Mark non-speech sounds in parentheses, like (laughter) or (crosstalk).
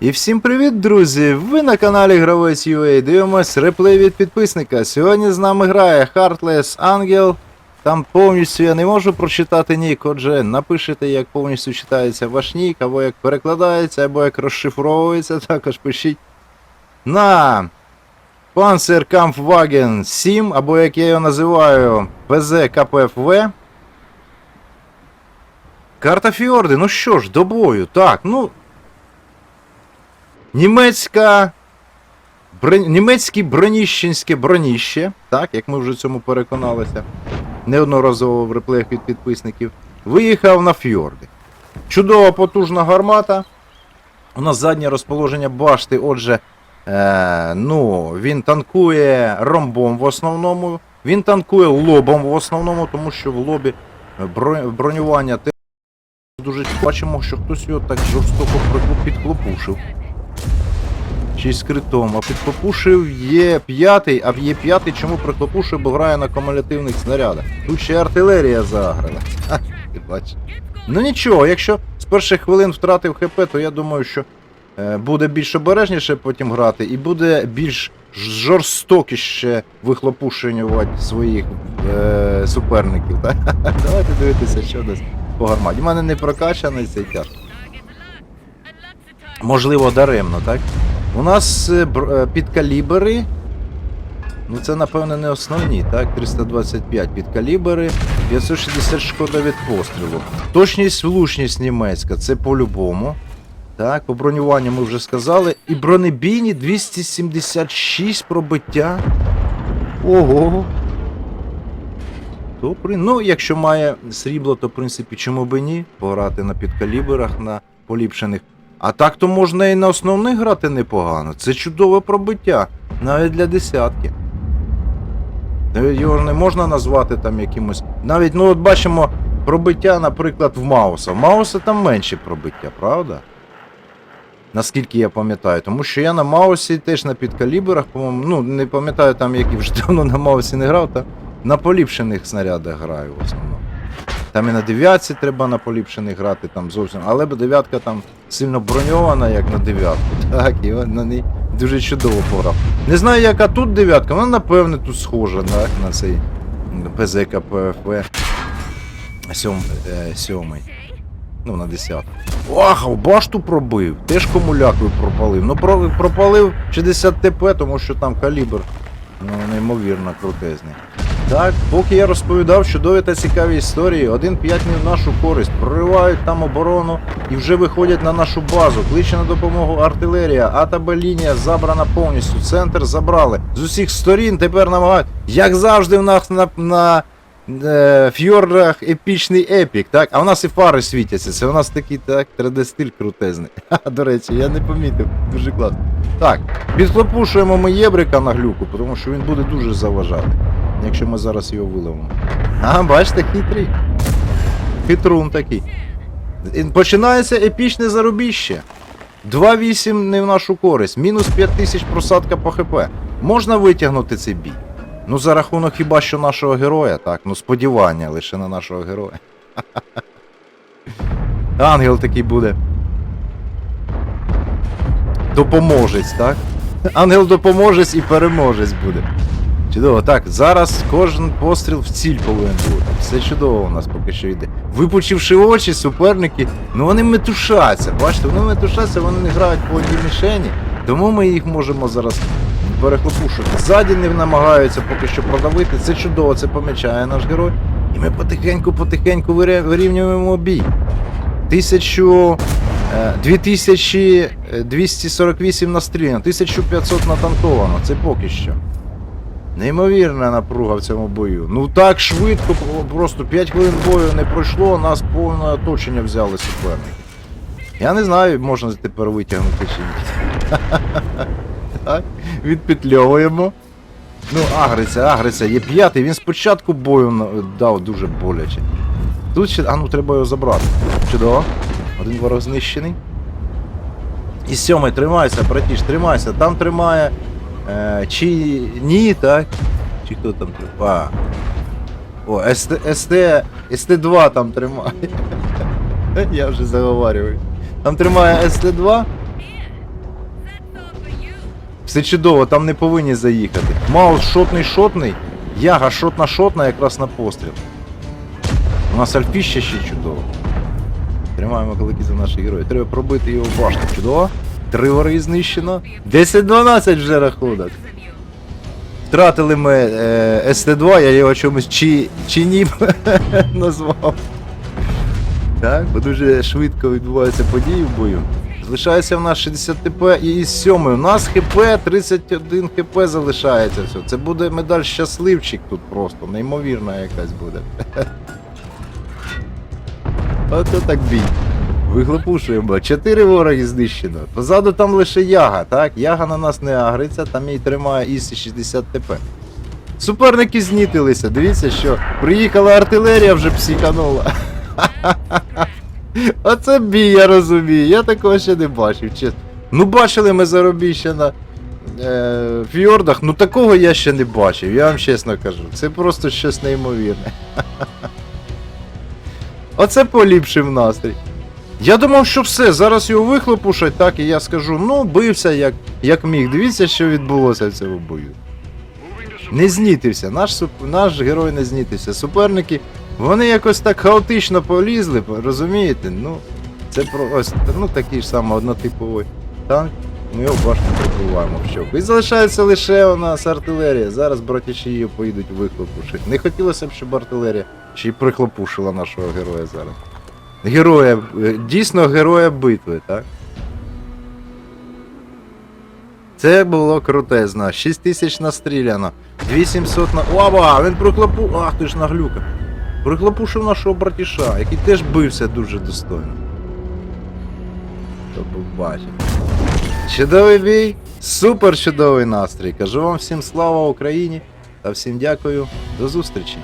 І всім привіт, друзі! Ви на каналі Гравець UA. Дивимось реплей від підписника. Сьогодні з нами грає Heartless Angel. Там повністю я не можу прочитати нік, отже, напишете, як повністю читається ваш нік, або як перекладається, або як розшифровується, (laughs) також пишіть на Panzer Kampfwagen 7, або як я його називаю, ПЗ КПФВ. Карта Фіорди, ну що ж, до бою. Так, ну. Німецька. Бронь... Німецьке броніщенське броніще, так, як ми вже цьому переконалися, неодноразово в реплеях від підписників, виїхав на фьорди. Чудова потужна гармата. У нас заднє розположення башти, отже, е, ну, він танкує ромбом в основному, він танкує лобом в основному, тому що в лобі бронювання дуже бачимо, що хтось його так жорстоко підхлопушив. Чи з критом, а підхлопушив є п'ятий, а є п'ятий чому приклопушив, бо грає на кумулятивних снарядах. Тут ще артилерія заграла. Ха, ти бачиш. Ну нічого, якщо з перших хвилин втратив ХП, то я думаю, що е, буде більш обережніше потім грати, і буде більш жорстокіше вихлопушенювати своїх е, суперників. Так? Давайте дивитися, що десь по гарматі. У мене не прокачаний цей тяж. Можливо, даремно, так? У нас е, е, підкалібери. Ну це напевно не основні, так? 325 підкалібери, 560 шкода від пострілу. Точність, влучність німецька, це по-любому. Так, по бронюванню ми вже сказали. І бронебійні 276 пробиття. Ого. То, ну, якщо має срібло, то в принципі чому би ні? Пограти на підкаліберах, на поліпшених. А так то можна і на основних грати непогано. Це чудове пробиття, навіть для десятки. Навіть Його не можна назвати там якимось. Навіть, ну от бачимо пробиття, наприклад, в Мауса. В Мауса там менше пробиття, правда? Наскільки я пам'ятаю. Тому що я на Маусі теж на підкаліберах, по-моєму, ну не пам'ятаю там, які вже давно на Маусі не грав, та на поліпшених снарядах граю в основному. Там і на дев'ятці треба на поліпшених грати там зовсім. Але дев'ятка там сильно броньована, як на дев'ятку. (laughs) Так, і на ній дуже чудово пограв. Не знаю, яка тут дев'ятка, вона напевне тут схожа так, на цей ПЗК ПФВ. Сьом, е, сьомий. Ну, на десятку. Ах, башту пробив. Теж комулякою пропалив. Ну про, пропалив 60 ТП, тому що там калібр ну, неймовірно крутезний. Так, поки я розповідав чудові та цікаві історії, 1-5 не в нашу користь, проривають там оборону і вже виходять на нашу базу. Кличе на допомогу артилерія, атаба лінія забрана повністю. Центр забрали. З усіх сторін тепер намагають, як завжди, в нас на, на е, фьордах епічний епік, так? А у нас і фари світяться. Це у нас такий так 3D-стиль крутезний. (laughs) Ха, До речі, я не помітив. Дуже класно. Так, підхлопушуємо ми єбрика на глюку, тому що він буде дуже заважати, якщо ми зараз його виловимо. А, бачите, хитрий. Хитрун такий. Починається епічне зарубіще. 2-8 не в нашу користь, мінус 5000 просадка по ХП. Можна витягнути цей бій. Ну, за рахунок хіба що нашого героя, так? Ну, сподівання лише на нашого героя. (laughs) Ангел такий буде. Допоможець, так? Ангел допоможець і переможець буде. Чудово, так, зараз кожен постріл в ціль повинен бути. Все чудово у нас поки що йде. Випучивши очі, суперники, ну вони метушаться. Бачите, вони метушаться, вони не грають по одній мішені, тому ми їх можемо зараз перехлопушити. Ззаді не намагаються поки що продавити. Це чудово, це помічає наш герой. І ми потихеньку-потихеньку вирівнюємо бій. Тисячу. е, 2248 настріляно, 1500 натанковано, це поки що. Неймовірна напруга в цьому бою. Ну так швидко, просто 5 хвилин бою не пройшло, нас повне оточення взяли суперники. Я не знаю, можна тепер витягнути чи ні. (laughs) Так, відпетльовуємо. Ну, агриться, агриться, є п'ятий, він спочатку бою дав дуже боляче. Тут ще. А ну треба його забрати. Чудово. Один ворог знищений. І сьомий тримайся, братіш, тримайся. Там тримає. Е, чи ні, так? Чи хто там тримає? О, СТ, СТ, СТ2 там тримає. (laughs) Я вже заговарюю. Там тримає СТ2. Все чудово, там не повинні заїхати. Маус шотний шотний, яга шотна шотна якраз на постріл. У нас альфіще ще чудово. Тримаємо кулаки за наші герої. Треба пробити його башню. Чудово. Три вори знищено. 10-12 вже рахунок. Втратили ми е, СТ2, я його чомусь чи, чинім (laughs) назвав. Так, бо дуже швидко відбуваються події в бою. Залишається в нас 60 ТП і 7. У нас ХП 31 ХП залишається все. Це буде медаль щасливчик тут просто, неймовірна якась буде. (laughs) Ото так бій. Вихлопушуємо. Чотири вороги знищено. Позаду там лише яга, так? Яга на нас не агриться, там їй тримає ІС 60 ТП. Суперники знітилися. Дивіться, що приїхала артилерія, вже психанула. (laughs) Оце бій, я розумію. Я такого ще не бачив, чесно. Ну, бачили ми заробіще на е, фьордах, ну такого я ще не бачив, я вам чесно кажу. Це просто щось неймовірне. (laughs) Оце поліпшив настрій. Я думав, що все, зараз його вихлопушать, так, і я скажу, ну, бився як, як міг. Дивіться, що відбулося в цьому бою. Не знітився, наш, наш герой не знітився. Суперники, вони якось так хаотично полізли, розумієте? Ну, це про ось ну, такий ж самий однотиповий танк. Ми його башню прибуваємо в щоку. І залишається лише у нас артилерія. Зараз братіші її поїдуть вихлопушити. Не хотілося б, щоб артилерія ще й прихлопушила нашого героя зараз. Героя, е, дійсно героя битви, так? Це було крутезно. 6 тисяч настріляно. 2700 на. Оба! Він прихлопу. Ах ти ж наглюка. Прихлопушив нашого братіша, який теж бився дуже достойно. То побачить. Чудовий бій, супер чудовий настрій. Кажу вам всім слава Україні та всім дякую. До зустрічі!